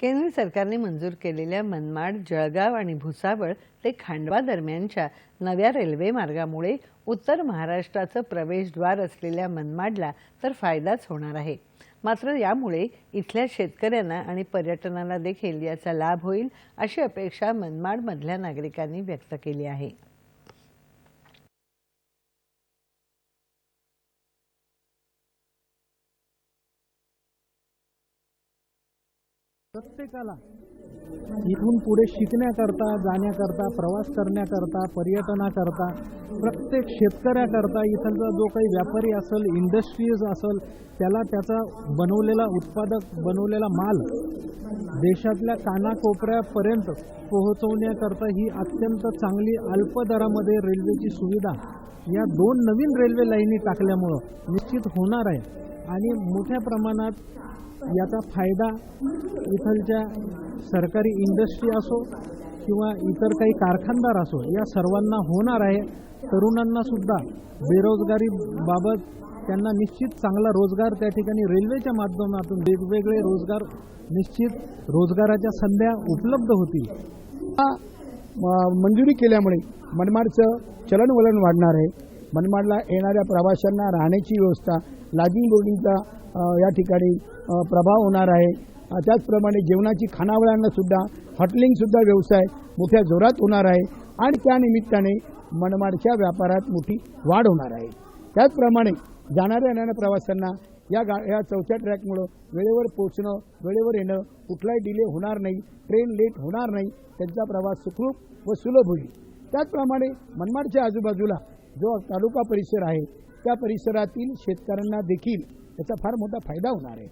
केंद्र सरकारने मंजूर केलेल्या मनमाड जळगाव आणि भुसावळ ते खांडवा दरम्यानच्या नव्या रेल्वे मार्गामुळे उत्तर महाराष्ट्राचं प्रवेशद्वार असलेल्या मनमाडला तर फायदाच होणार आहे. मात्र यामुळे इथल्या शेतकऱ्यांना आणि पर्यटनाला देखील याचा लाभ होईल अशी अपेक्षा मनमाडमधल्या नागरिकांनी व्यक्त केली आहे. प्रत्येकाला. इथून पुढे शिकण्याकरता जाण्याकरता प्रवास करण्याकरता पर्यटनाकरता प्रत्येक शेतकऱ्याकरता इथलचा जो काही व्यापारी असेल इंडस्ट्रीज असेल त्याला त्याचा बनवलेला उत्पादक बनवलेला माल देशातल्या कानाकोपऱ्यापर्यंत पोहोचवण्याकरता ही अत्यंत चांगली अल्प दरामध्ये रेल्वेची सुविधा या दोन नवीन रेल्वे लाईनी टाकल्यामुळं निश्चित होणार आहे. आणि मोठ्या प्रमाणात याचा फायदा इथलच्या सरकारी इंडस्ट्री असो किंवा इतर काही कारखानदार असो या सर्वांना होणार आहे. तरुणांना सुद्धा बेरोजगारी बाबत त्यांना निश्चित चांगला रोजगार त्या ठिकाणी रेल्वेच्या माध्यमातून वेगवेगळे रोजगार निश्चित रोजगाराच्या संध्या उपलब्ध होतील. हा, म- मंजुरी केल्यामुळे मनमाडचं चलनवलन वाढणार आहे. मनमाडला येणाऱ्या प्रवाशांना राहण्याची व्यवस्था लॉजिंग बोर्डिंगचा या ठिकाणी प्रभाव होणार आहे. त्याचप्रमाणे जेवणाची खानावळ्यांना सुद्धा हॉटेलिंगसुद्धा व्यवसाय मोठ्या जोरात होणार आहे आणि त्या निमित्ताने मनमाडच्या व्यापारात मोठी वाढ होणार आहे. त्याचप्रमाणे जाणाऱ्या येणाऱ्या प्रवाशांना या गा या चौथ्या ट्रॅकमुळं वेळेवर पोचणं वेळेवर येणं कुठलाही डिले होणार नाही ट्रेन लेट होणार नाही त्यांचा प्रवास सुखरूप व सुलभ होईल. त्याचप्रमाणे मनमाडच्या आजूबाजूला जो तालुका परिसर आहे त्या परिसरातील शेतकऱ्यांना देखील याचा फार मोठा फायदा होणार आहे.